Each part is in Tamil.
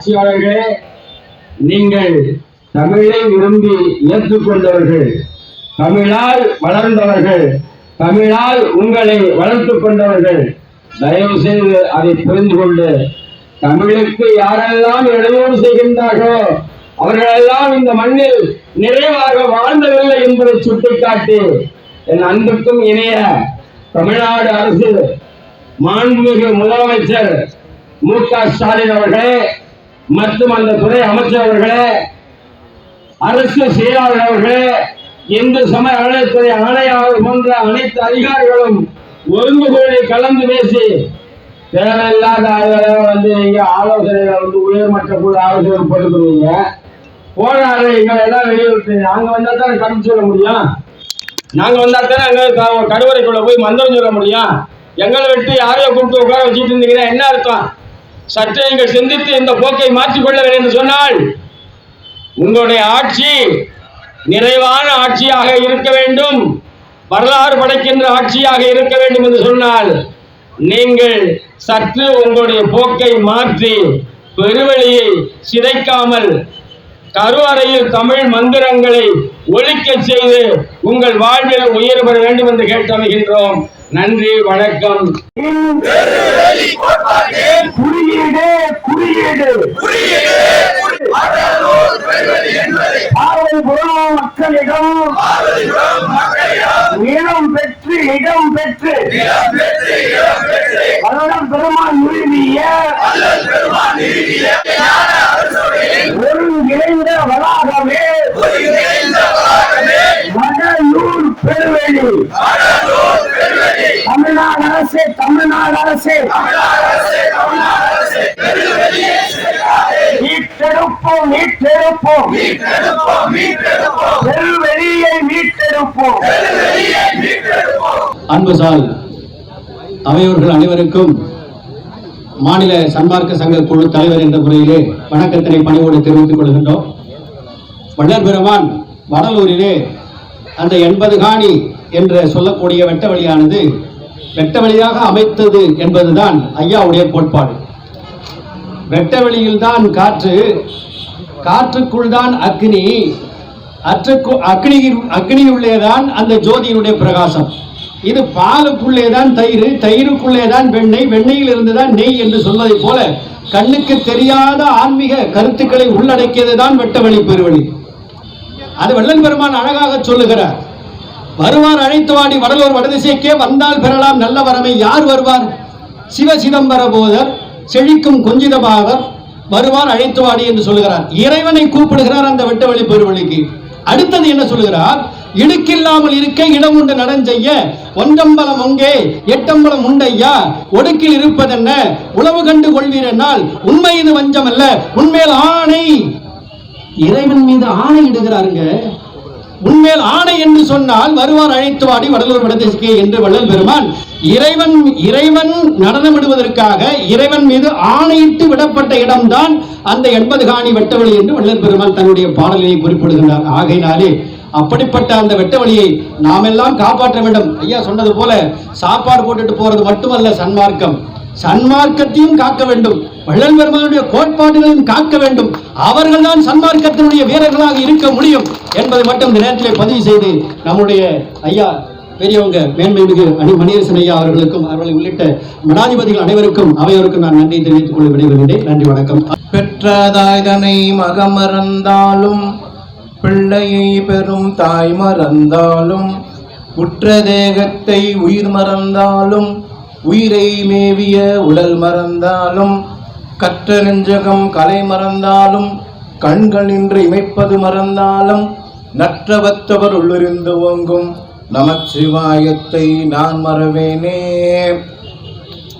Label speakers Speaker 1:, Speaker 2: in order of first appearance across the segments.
Speaker 1: ஆட்சியாளர்களே நீங்கள் தமிழை விரும்பி ஏற்றுக்கொண்டவர்கள் தமிழால் வளர்ந்தவர்கள் தமிழால் உங்களை வளர்த்து கொண்டவர்கள் தயவு செய்து அதை புரிந்து கொண்டு தமிழுக்கு யாரெல்லாம் இடையூறு செய்கின்றார்களோ அவர்களெல்லாம் இந்த மண்ணில் நிறைவாக வாழ்ந்ததில்லை என்பதை சுட்டிக்காட்டி என் அன்புக்கும் இணைய தமிழ்நாடு அரசு மாண்புமிகு முதலமைச்சர் மு க ஸ்டாலின் அவர்களே மற்றும் அந்த துறை அமைச்சர் அவர்களே அரசு செயலாளர் அவர்களே இந்து சமய அறநிலையத்துறை ஆணையாளர் போன்ற அனைத்து அதிகாரிகளும் ஒழுங்கு கோடி கலந்து பேசி தேவையில்லாத ஆளுகளை வந்து நீங்க ஆலோசனைகள் வந்து உயர்மட்ட குழு ஆலோசனை போட்டுக்கிறீங்க போராடுற எங்களை எல்லாம் வெளியிட்டு நாங்க வந்தா தானே கருத்து சொல்ல முடியும்? நாங்க வந்தா தானே அங்க க- கருவறைக்குள்ள போய் மந்திரம் சொல்ல முடியும்? எங்களை விட்டு யாரையோ கூப்பிட்டு உட்கார வச்சுட்டு இருந்தீங்கன்னா என்ன அர்த்தம்? சற்று நீங்கள் சிந்தித்து இந்த போக்கை மாற்றிக்கொள்ள வேண்டும் என்று சொன்னால் உங்களுடைய ஆட்சி நிறைவான ஆட்சியாக இருக்க வேண்டும். வரலாறு படைக்கின்ற ஆட்சியாக இருக்க வேண்டும் என்று சொன்னால் நீங்கள் சற்று உங்களுடைய போக்கை மாற்றி பெருவெளியை சிதைக்காமல் கருவறையில் தமிழ் மந்திரங்களை ஒழிக்க செய்து உங்கள் வாழ்வில் உயர் பெற வேண்டும் என்று கேட்டு அமைகின்றோம் நன்றி வணக்கம். குறியீடு குறியீடு பாவல்புரம் மக்களிடம் இடம். பெற்று இடம் பெற்று. வல்லல் பெருமான் நிறுவிய ஒருங்கிணைந்த வளாகமே வடலூர் பெருவெளி தமிழ்நாடு அரசு தமிழ்நாடு அரசு மீட்டெடுப்போம் மீட்டெடுப்போம். பெருவெளியை மீட்டெடுப்போம்.
Speaker 2: அன்புசால் அவையோர்கள் அனைவருக்கும் மாநில சன்மார்க்க சங்க குழு தலைவர் என்ற முறையிலே வணக்கத்தினை பணிவோடு தெரிவித்துக் கொள்கின்றோம். வள்ளல் பெருமான் வடலூரிலே அந்த எண்பது காணி என்று சொல்லக்கூடிய வெட்ட வழியானது வெட்ட வழியாக அமைத்தது என்பதுதான் ஐயாவுடைய கோட்பாடு. வெட்ட வெளியில்தான் காற்று காற்றுக்குள் தான் அக்னி அற்றுக்கு அக்னியில் அக்னியுள்ளேதான் அந்த ஜோதியினுடைய பிரகாசம். இது பாலுக்குள்ளே தான் தயிர் தயிருக்குள்ளே தான் வெண்ணெய் வெண்ணெயில் இருந்து தான் நெய் என்று சொல்வதைப் போல கண்ணுக்கு தெரியாத ஆன்மீக கருத்துக்களை உள்ளடக்கியது தான் வெட்டவழி பெருவழி அது வெள்ளன் பெருமான் அழகாக சொல்லுகிறார். வருவார் அழைத்து வாடி வடலூர் வடதிசைக்கே வந்தால் பெறலாம் நல்ல வரமை. யார் வருவார்? சிவ சிதம்பர போதர் செழிக்கும் கொஞ்சிதபாவர் வருவார் அழைத்து வாடி என்று சொல்லுகிறார். இறைவனை கூப்பிடுகிறார் அந்த வெட்டவழி பெருவழிக்கு. அடுத்தது என்ன சொல்லுகிறார்? இடுக்கில்லாமல் இருக்க இடம் உண்டு நடஞ்செய்ய ஒன்றம்பலம் ஒங்கே எட்டம்பலம் உண்டையா ஒடுக்கில் இருப்பதென்ன? உளவு கண்டு கொள்வீரென்னால் உண்மை இது வஞ்சமல்ல. உண்மையில் ஆணை. இறைவன் மீது ஆணை இடுகிறாருங்க. உண்மையில் ஆணை என்று சொன்னால் வருவார் அழைத்து வாடி வடலூர் வடதிசைக்கே என்று வள்ளல் பெருமான். இறைவன் இறைவன் நடனமிடுவதற்காக இறைவன் மீது ஆணையிட்டு விடப்பட்ட இடம்தான் அந்த எண்பது காணி வெட்டவழி என்று வள்ளல் பெருமான் தன்னுடைய பாடலினை குறிப்பிடுகின்றார். ஆகையினாலே அப்படிப்பட்ட அந்த வெட்டவழியை நாம் எல்லாம் காப்பாற்ற வேண்டும். ஐயா சொன்னது போல சாப்பாடு போட்டுட்டு போறது மட்டுமல்ல சன்மார்க்கம். சன்மார்க்கத்தையும் காக்க வேண்டும். வள்ளல் பெருமானுடைய கோட்பாடுகளையும் காக்க வேண்டும். அவர்கள்தான் சன்மார்க்கத்தினுடைய வீரர்களாக இருக்க முடியும் என்பதை மட்டும் இந்த நேரத்திலே பதிவு செய்து நம்முடைய ஐயா பெரியவங்க மேன்மைமிகு அணி மணியரசன் ஐயா அவர்களுக்கும் அவர்களை உள்ளிட்ட மடாதிபதிகள் அனைவருக்கும் அவையோருக்கும் நான் நன்றி தெரிவித்துக் கொள்ள விடைபெறுகின்றேன். நன்றி வணக்கம்.
Speaker 3: பெற்றதாய்தனை மகமறந்தாலும் பிள்ளையை பெறும் தாய் மறந்தாலும் உற்ற தேகத்தை உயிர் மறந்தாலும் உயிரை மேவிய உடல் மறந்தாலும் கற்ற நெஞ்சகம் கலை மறந்தாலும் கண்களின்றி இமைப்பது மறந்தாலும் நற்றவத்தவர் உள்ளிருந்து ஓங்கும் நமச்சிவாயத்தை நான் மறவேனே.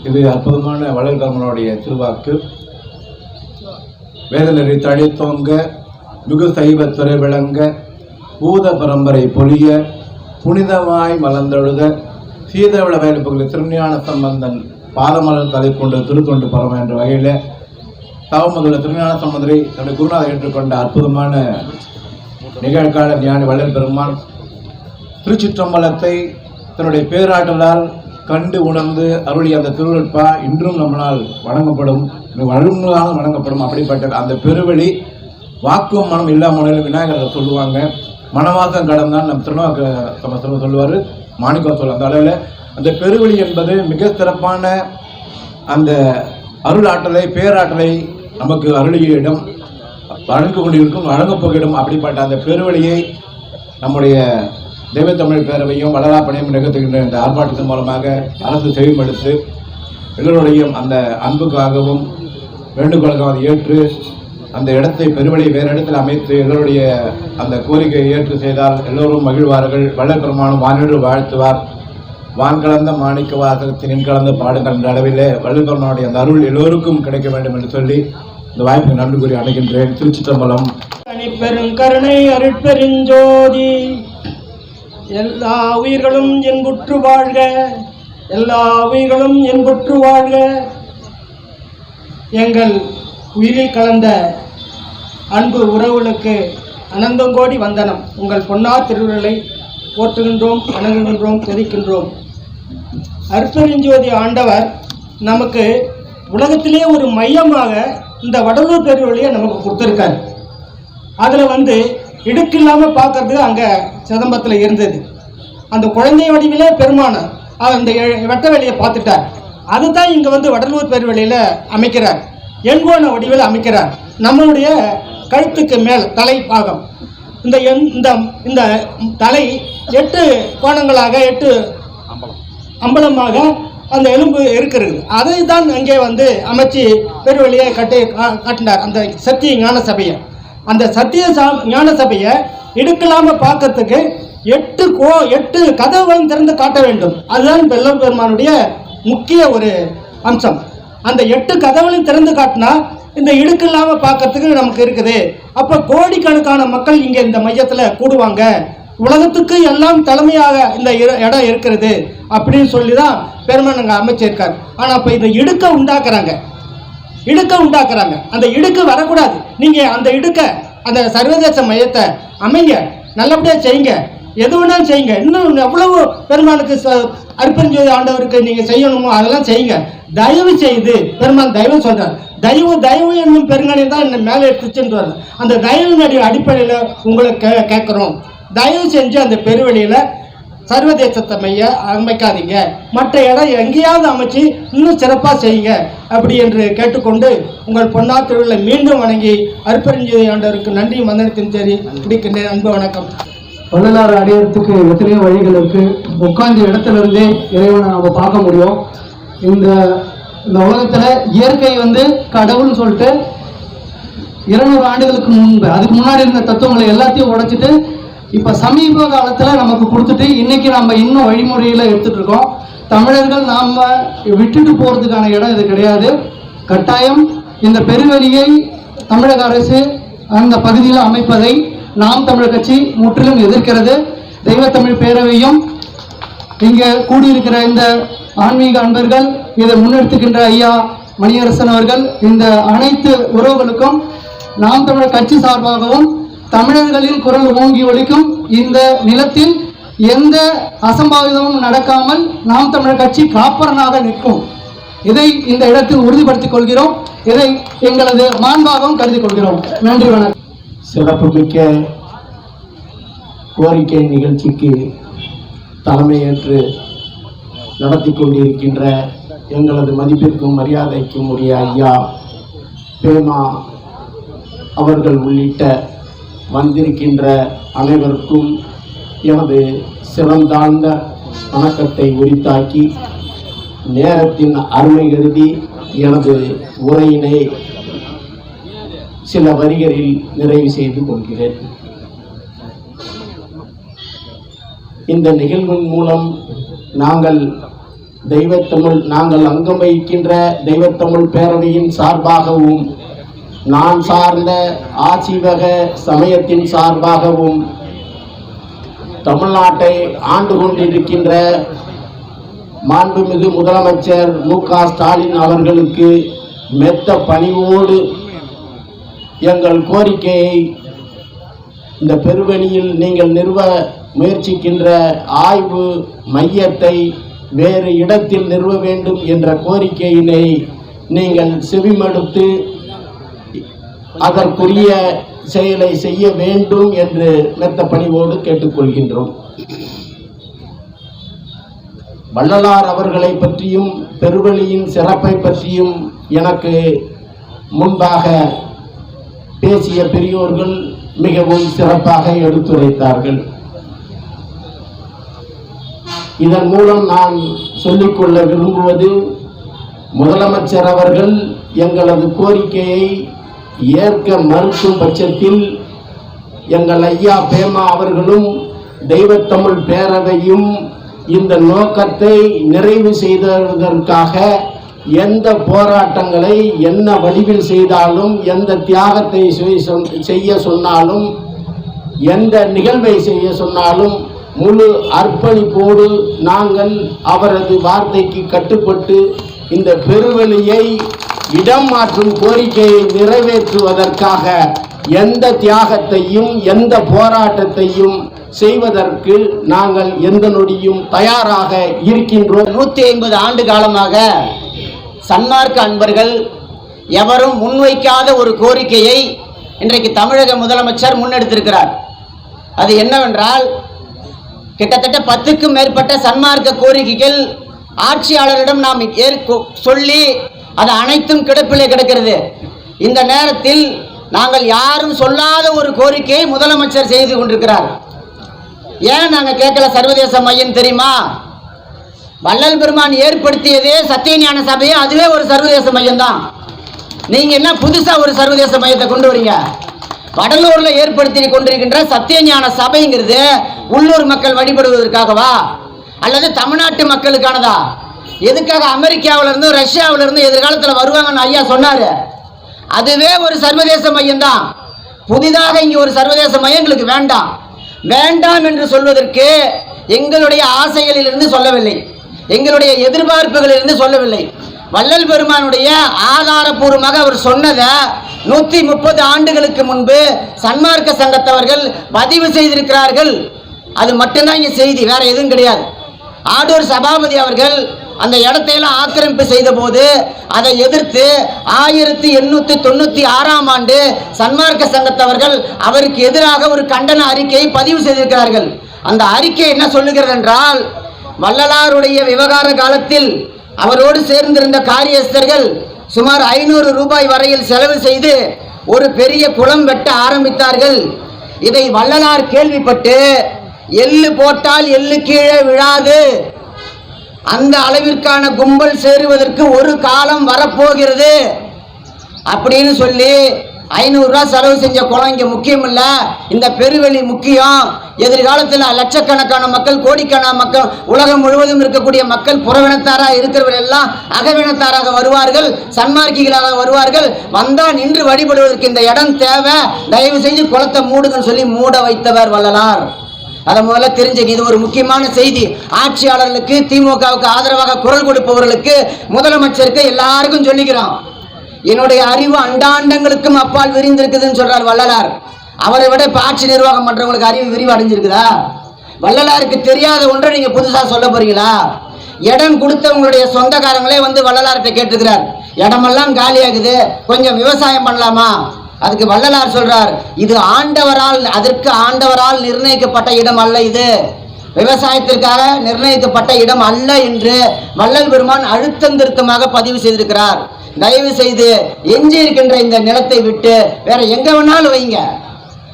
Speaker 3: இது அற்புதமான வளர்கமனுடைய திருவாக்கு. வேதநெறி தழைத்தோங்க மிகு துறை விளங்க பூத பரம்பரை பொழிய புனிதமாய் மலர்ந்தொழுத சீதவிள வயலுப்புகளில் திருஞான சம்பந்தன் பாதமலர் தலை கொண்டு திருத்தொண்டு பரவ என்ற வகையில் தவமுதல திருஞான சம்பந்தரை தன்னுடைய குருநாதர் ஏற்றுக்கொண்ட அற்புதமான நிகழ்கால ஞானி வள்ளல் பெருமான் திருச்சிற்றம்பலத்தை தன்னுடைய பேராற்றலால் கண்டு உணர்ந்து அருளிய அந்த திருநுட்பா இன்றும் நம்மளால் வழங்கப்படும் வழுங்களாலும் வணங்கப்படும். அப்படிப்பட்ட அந்த பெருவெளி வாக்கும் மனம் இல்லாமல் மனம் விநாயகர் சொல்லுவாங்க. மனவாசம் கடந்தான் நம் திருநாக்க சொல்லுவார். மாணிக்கம் சொல்ல அந்த அளவில் அந்த பெருவெளி என்பது மிக சிறப்பான அந்த அருளாற்றலை பேராற்றலை நமக்கு அருளிய இடம் வழங்க கொண்டிருக்கும் வழங்கப் அப்படிப்பட்ட அந்த பெருவழியை நம்முடைய தெய்வத்தமிழ் பேரவையும் வளராப்பணியும் நிகழ்த்துகின்ற இந்த ஆர்ப்பாட்டத்தின் மூலமாக அரசு செவிமடுத்து எங்களுடைய அந்த அன்புக்காகவும் வேண்டுகோளுக்காக அதை ஏற்று அந்த இடத்தை பெருவழி வேறு இடத்தில் அமைத்து எங்களுடைய அந்த கோரிக்கையை ஏற்று செய்தால் எல்லோரும் மகிழ்வார்கள். வள்ளப்பெருமானும் வானிடு வாழ்த்துவார். வான் கலந்த மாணிக்க வாசகத்தின் கலந்த பாடுங்கள் என்ற அளவிலே வள்ளப்பெருமானுடைய அந்த அருள் எல்லோருக்கும் கிடைக்க வேண்டும் என்று சொல்லி இந்த வாய்ப்பை நன்றி கூறி அடைகின்றேன் திருச்சி தம்பலம்
Speaker 4: பெருங்கருணை அருட்பெருஞ்சோதி எல்லா உயிர்களும் என்புற்று வாழ்க. எல்லா உயிர்களும் என்புற்று வாழ்க. எங்கள் உயிரில் கலந்த அன்பு உறவுகளுக்கு அனந்தங்கோடி வந்தனம். உங்கள் பொன்னார் திருவிழலை போற்றுகின்றோம் வணங்குகின்றோம் துதிக்கின்றோம். அற்பெருஞ்சோதி ஆண்டவர் நமக்கு உலகத்திலே ஒரு மையமாக இந்த வடலூர் பெருவழியை நமக்கு கொடுத்துருக்காரு. அதில் வந்து இடுக்கில்லாமல் பார்க்கறது அங்கே சிதம்பரத்தில் இருந்தது. அந்த குழந்தை வடிவிலே பெருமானார் அவர் அந்த வெட்ட வெளியை பார்த்துட்டார். அதுதான் இங்கே வந்து வடலூர் பெருவெளியில் அமைக்கிறார். எண்கோண வடிவில் அமைக்கிறார். நம்மளுடைய கழுத்துக்கு மேல் தலை பாகம். இந்த எண் இந்த இந்த தலை எட்டு கோணங்களாக எட்டு அம்பலமாக அந்த எலும்பு இருக்கிறது. அதை தான் அங்கே வந்து அமைச்சு பெருவழியை கட்டி கா- காட்டினார். அந்த சத்திய ஞான சபையை. அந்த சத்திய சா- ஞான சபையை இடுக்கலாம பார்க்கறதுக்கு எட்டு கோ எட்டு கதவுகளும் திறந்து காட்ட வேண்டும். அதுதான் வெள்ளம் பெருமானுடைய முக்கிய ஒரு அம்சம். அந்த எட்டு கதவுகளையும் திறந்து காட்டினா இந்த இடுக்கு இல்லாமல் பார்க்கறதுக்கு நமக்கு இருக்குது. அப்போ கோடிக்கணக்கான மக்கள் இங்கே இந்த மையத்தில் கூடுவாங்க. உலகத்துக்கு எல்லாம் தலைமையாக இந்த இடம் இருக்கிறது அப்படின்னு சொல்லி தான் பெருமனங்க அங்கே அமைச்சிருக்காரு. ஆனால் இப்போ இந்த இடுக்க உண்டாக்குறாங்க. இடுக்க உண்டாக்குறாங்க. அந்த இடுக்கு வரக்கூடாது. நீங்கள் அந்த இடுக்க அந்த சர்வதேச மையத்தை அமைங்க. நல்லபடியாக செய்யுங்க. எது வேணாலும் செய்யுங்க. இன்னும் எவ்வளவு பெருமானுக்கு ச- ஆண்டவருக்கு நீங்கள் செய்யணுமோ அதெல்லாம் செய்யுங்க. தயவு செய்து பெருமான் தயவு சொல்றாரு. தயவு தயவு என்னும் பெருங்கனை தான் என்னை மேலே எடுத்துச்சுன்னு வருது அந்த தயவினுடைய அடிப்படையில் உங்களை கே கேட்குறோம். தயவு செஞ்சு அந்த பெருவெளியில் சர்வதேசத்தை மைய அமைக்காதீங்க. மற்ற இடம் எங்கேயாவது அமைச்சு இன்னும் சிறப்பாக செய்யுங்க. அப்படி என்று கேட்டுக்கொண்டு உங்கள் பொன்னார் திருவிழா மீண்டும் வணங்கி அர்ப்பரிஞ்சு ஆண்டவருக்கு நன்றி வந்தனத்தின் சரி பிடிக்கின்றேன். அன்பு வணக்கம்.
Speaker 5: வள்ளலார் அடையறதுக்கு எத்தனையோ வழிகள் இருக்கு. உட்கார்ந்த இடத்துல இருந்தே இறைவனை நம்ம பார்க்க முடியும். இந்த இந்த உலகத்துல இயற்கை வந்து கடவுள்னு சொல்லிட்டு இருநூறு ஆண்டுகளுக்கு முன்பு அதுக்கு முன்னாடி இருந்த தத்துவங்களை எல்லாத்தையும் உடைச்சிட்டு இப்ப சமீப காலத்துல நமக்கு கொடுத்துட்டு இன்னைக்கு நம்ம இன்னும் வழிமுறையில எடுத்துட்டு இருக்கோம் தமிழர்கள் நாம விட்டுட்டு போறதுக்கான இடம் இது கிடையாது. கட்டாயம் இந்த பெருவெளியை தமிழக அரசு அந்த பகுதியில் அமைப்பதை நாம் தமிழர் கட்சி முற்றிலும் எதிர்க்கிறது. தெய்வத்தமிழ் பேரவையும் இங்க கூடியிருக்கிற இந்த ஆன்மீக அன்பர்கள் இதை முன்னெடுத்துக்கின்ற ஐயா மணியரசன் அவர்கள் இந்த அனைத்து உறவுகளுக்கும் நாம் தமிழர் கட்சி சார்பாகவும் தமிழர்களின் குரல் ஓங்கி ஒழிக்கும் இந்த நிலத்தில் எந்த அசம்பாவிதமும் நடக்காமல் நாம் தமிழர் கட்சி காப்பரனாக நிற்கும். இதை இந்த இடத்தில் உறுதிப்படுத்திக் கொள்கிறோம். இதை எங்களது மாண்பாகவும் கருதி கொள்கிறோம். நன்றி வணக்கம்.
Speaker 6: சிறப்புமிக்க கோரிக்கை நிகழ்ச்சிக்கு தலைமையேற்று நடத்தி கொண்டிருக்கின்ற எங்களது மதிப்பிற்கும் மரியாதைக்கும் உரிய ஐயா பேமா அவர்கள் உள்ளிட்ட வந்திருக்கின்ற அனைவருக்கும் எனது சிறந்தாழ்ந்த வணக்கத்தை உரித்தாக்கி நேரத்தின் அருமை கருதி எனது உரையினை சில வரிகளில் நிறைவு செய்து கொள்கிறேன். இந்த நிகழ்வின் மூலம் நாங்கள் தெய்வத்தமிழ் நாங்கள் அங்கம் வகிக்கின்ற தெய்வத்தமிழ் பேரவையின் சார்பாகவும் நான் சார்ந்த ஆசீவக சமயத்தின் சார்பாகவும் தமிழ்நாட்டை ஆண்டு கொண்டிருக்கின்ற மாண்புமிகு முதலமைச்சர் மு க ஸ்டாலின் அவர்களுக்கு மெத்த பணிவோடு எங்கள் கோரிக்கையை இந்த பெருவெளியில் நீங்கள் நிறுவ முயற்சிக்கின்ற ஆய்வு மையத்தை வேறு இடத்தில் நிறுவ வேண்டும் என்ற கோரிக்கையினை நீங்கள் செவிமடுத்து அதற்குரிய செயலை செய்ய வேண்டும் என்று மெத்த பணிவோடு கேட்டுக்கொள்கின்றோம். வள்ளலார் அவர்களை பற்றியும் பெருவழியின் சிறப்பை பற்றியும் எனக்கு முன்பாக பேசிய பெரியோர்கள் மிகவும் சிறப்பாக எடுத்துரைத்தார்கள். இதன் மூலம் நான் சொல்லிக்கொள்ள விரும்புவது முதலமைச்சர் அவர்கள் எங்களது கோரிக்கையை ஏற்க மறுக்கும் பட்சத்தில் எங்கள் ஐயா பேமா அவர்களும் தெய்வத்தமிழ் பேரவையும் இந்த நோக்கத்தை நிறைவு செய்ததற்காக எந்த போராட்டங்களை என்ன வடிவில் செய்தாலும் எந்த தியாகத்தை செய்ய சொன்னாலும் எந்த நிகழ்வை செய்ய சொன்னாலும் முழு அர்ப்பணிப்போடு நாங்கள் அவரது வார்த்தைக்கு கட்டுப்பட்டு இந்த பெருவெளியை இடம் மாற்றும் கோரிக்கையை நிறைவேற்றுவதற்காக எந்த தியாகத்தையும் எந்த போராட்டத்தையும் செய்வதற்கு நாங்கள் எந்த நொடியும் தயாராக இருக்கின்றோம்.
Speaker 7: நூற்றி ஐம்பது ஆண்டு காலமாக சன்மார்க்க அன்பர்கள் எவரும் முன்வைக்காத ஒரு கோரிக்கையை இன்றைக்கு தமிழக முதலமைச்சர் முன்னெடுத்திருக்கிறார். அது என்னவென்றால் கிட்டத்தட்ட பத்துக்கும் மேற்பட்ட சன்மார்க்க கோரிக்கைகள் ஆட்சியாளரிடம் நாம் ஏற்க சொல்லி அது அனைத்தும் கிடப்பிலே கிடக்கிறது. இந்த நேரத்தில் நாங்கள் யாரும் சொல்லாத ஒரு கோரிக்கையை முதலமைச்சர் செய்து கொண்டிருக்கிறார். ஏன் நாங்கள் கேட்கல சர்வதேச மையம் தெரியுமா? வள்ளல் பெருமான் ஏற்படுத்தியதே சத்தியஞான சபையே அதுவே ஒரு சர்வதேச மையம் தான் நீங்க என்ன புதுசா ஒரு சர்வதேச மையத்தை கொண்டு வரீங்க? வடலூர்ல ஏற்படுத்தி கொண்டிருக்கின்ற சத்தியஞான சபைங்கிறது உள்ளூர் மக்கள் வழிபடுவதற்காகவா? அல்லது தமிழ்நாட்டு மக்களுக்கானதா? எதுக்காக அமெரிக்காவில இருந்து ரஷ்யாவில இருந்து எதிர்காலத்தில் வருவாங்கன்னு ஐயா சொன்னாரு. அதுவே ஒரு சர்வதேச மையம் தான் புதிதாக இங்கே ஒரு சர்வதேச மையம் எங்களுக்கு வேண்டாம். வேண்டாம் என்று சொல்வதற்கு எங்களுடைய ஆசைகளிலிருந்து சொல்லவில்லை. எங்களுடைய எதிர்பார்ப்புகளிலிருந்து சொல்லவில்லை. வள்ளல் பெருமானுடைய ஆதாரபூர்வமாக அவர் சொன்னதை நூற்றி முப்பது ஆண்டுகளுக்கு முன்பு சன்மார்க்க சங்கத்தவர்கள் பதிவு செய்திருக்கிறார்கள். அது மட்டும்தான் இங்கே செய்தி வேற எதுவும் கிடையாது. ஆடூர் சபாபதி அவர்கள் அந்த இடத்தையெல்லாம் ஆக்கிரமிப்பு செய்த போது அதை எதிர்த்து ஆயிரத்தி எண்ணூற்றி தொண்ணூற்றி ஆறாம் ஆண்டு சன்மார்க்க சங்கத்தவர்கள் அவருக்கு எதிராக ஒரு கண்டன அறிக்கையை பதிவு செய்திருக்கிறார்கள். அந்த அறிக்கை என்ன சொல்லுகிறது என்றால் வள்ளலாருடைய விவகார காலத்தில் அவரோடு சேர்ந்திருந்த காரியஸ்தர்கள் சுமார் ஐநூறு ரூபாய் வரையில் செலவு செய்து ஒரு பெரிய குளம் வெட்ட ஆரம்பித்தார்கள். இதை வள்ளலார் கேள்விப்பட்டு எள்ளு போட்டால் எள்ளு கீழே விழாது. அந்த அளவிற்கான கும்பல் சேருவதற்கு ஒரு காலம் வரப்போகிறது. அப்படின்னு சொல்லி ஐநூறுரூவா செலவு செஞ்ச குளம் இங்கே முக்கியம் இல்லை இந்த பெருவெளி முக்கியம். எதிர்காலத்தில் லட்சக்கணக்கான மக்கள் கோடிக்கணக்கான மக்கள் உலகம் முழுவதும் இருக்கக்கூடிய மக்கள் புறவினத்தாராக இருக்கிறவர்கள் எல்லாம் அகவினத்தாராக வருவார்கள் சன்மார்க்கிகளாக வருவார்கள். வந்தால் நின்று வழிபடுவதற்கு இந்த இடம் தேவை. தயவு செய்து குளத்தை மூடுங்கன்னு சொல்லி மூட வைத்தவர் வள்ளலார். அதை முதல்ல தெரிஞ்சுக்க. இது ஒரு முக்கியமான செய்தி. ஆட்சியாளர்களுக்கு திமுகவுக்கு ஆதரவாக குரல் கொடுப்பவர்களுக்கு முதலமைச்சருக்கு எல்லாருக்கும் சொல்லிக்கிறோம். என்னுடைய அறிவு அண்டாண்டங்களுக்கும் அப்பால் விரிந்திருக்குதுன்னு சொல்றார் வள்ளலார். அவரை விட பாட்சி நிர்வாகம் பண்றவங்களுக்கு அறிவு விரிவு அடைஞ்சிருக்குதா வள்ளலாருக்கு தெரியாத ஒன்றை நீங்க புதுசா சொல்ல போறீங்களா? இடம் கொடுத்தவங்களுடைய சொந்தக்காரங்களே வந்து வள்ளலார்கிட்ட கேட்டுக்கிறார் இடமெல்லாம் காலியாகுது கொஞ்சம் விவசாயம் பண்ணலாமா? அதுக்கு வள்ளலார் சொல்றார் இது ஆண்டவரால் அதற்கு ஆண்டவரால் நிர்ணயிக்கப்பட்ட இடம் அல்ல இது. விவசாயத்திற்காக நிர்ணயிக்கப்பட்ட இடம் அல்ல என்று வள்ளல் பெருமான் அழுத்தம் திருத்தமாக பதிவு செய்திருக்கிறார். தயவு செய்து எஞ்சி இருக்கின்ற இந்த நிலத்தை விட்டு வேற எங்க வேணாலும் வைங்க.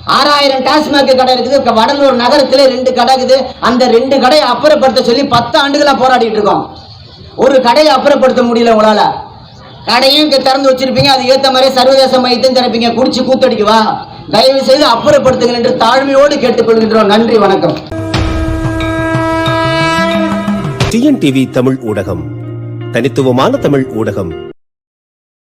Speaker 7: ஆறாயிரம் டாஸ்மாக் கடை இருக்குது. வடலூர் நகரத்துல ரெண்டு கடை இருக்குது. அந்த ரெண்டு கடையை அப்புறப்படுத்த சொல்லி பத்து ஆண்டுகளா போராடிட்டு இருக்கோம். ஒரு கடையை அப்புறப்படுத்த முடியல உங்களால. கடையும் திறந்து வச்சிருப்பீங்க. அது ஏத்த மாதிரி சர்வதேச மையத்தையும் திறப்பீங்க. குடிச்சு கூத்தடிக்குவா தயவு செய்து அப்புறப்படுத்துங்கள் என்று தாழ்மையோடு கேட்டுக்கொள்கின்றோம். நன்றி வணக்கம்.
Speaker 8: டிஎன்டிவி தமிழ் ஊடகம். தனித்துவமான தமிழ் ஊடகம்.